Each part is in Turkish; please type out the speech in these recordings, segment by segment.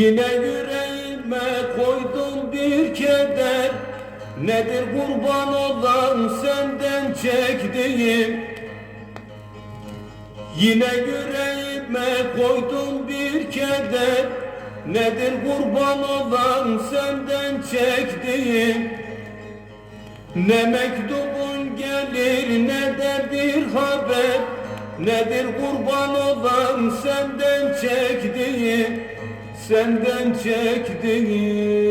Yine yüreğim yüreğime koydum bir keder. Nedir kurban olan senden çektiğim? Yine yüreğime koydum bir keder. Nedir kurban olan senden çektiğim? Ne mektubun gelir ne de bir haber. Nedir kurban olan senden çektiğim Senden çektiğim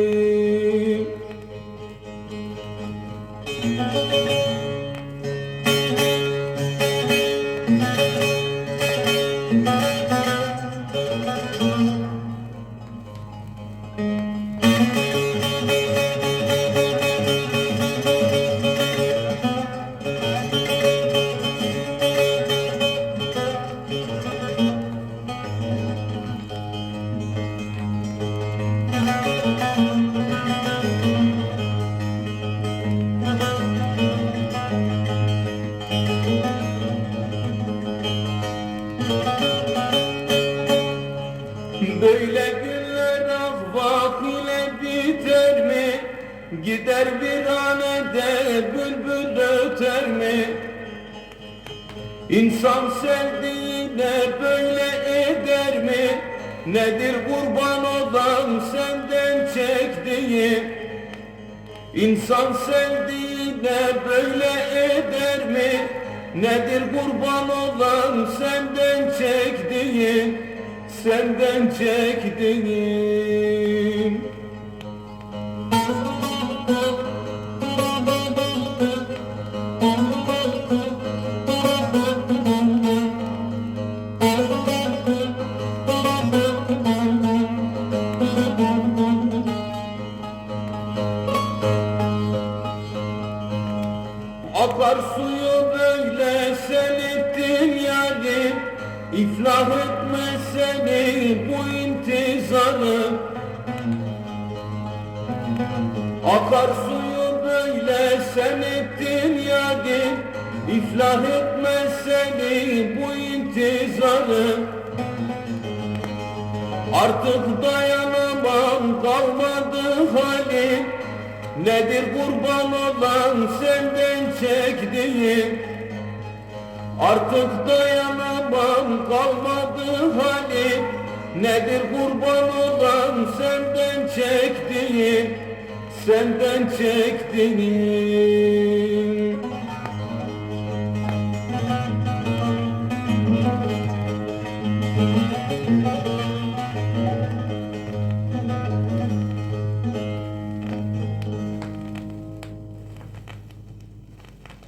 Böyle günler ah vak ile biter mi? Gider bir hanede bülbül öter mi? İnsan sevdiğine böyle eder mi? Nedir kurban olan senden çektiğim? İnsan sevdiğine böyle eder mi? Nedir kurban olan senden çektiğim? Senden çektiğim. Akar suyu böyle sen ettin yarim İflah etme seni bu intizarım Akar suyu böyle sen ettin yarim İflah etme seni bu intizarım Artık dayanamam kalmadı halim. Nedir kurban olan senden çektiğim Artık dayanamam kalmadı halim Nedir kurban olan senden çektiğim Senden çektiğim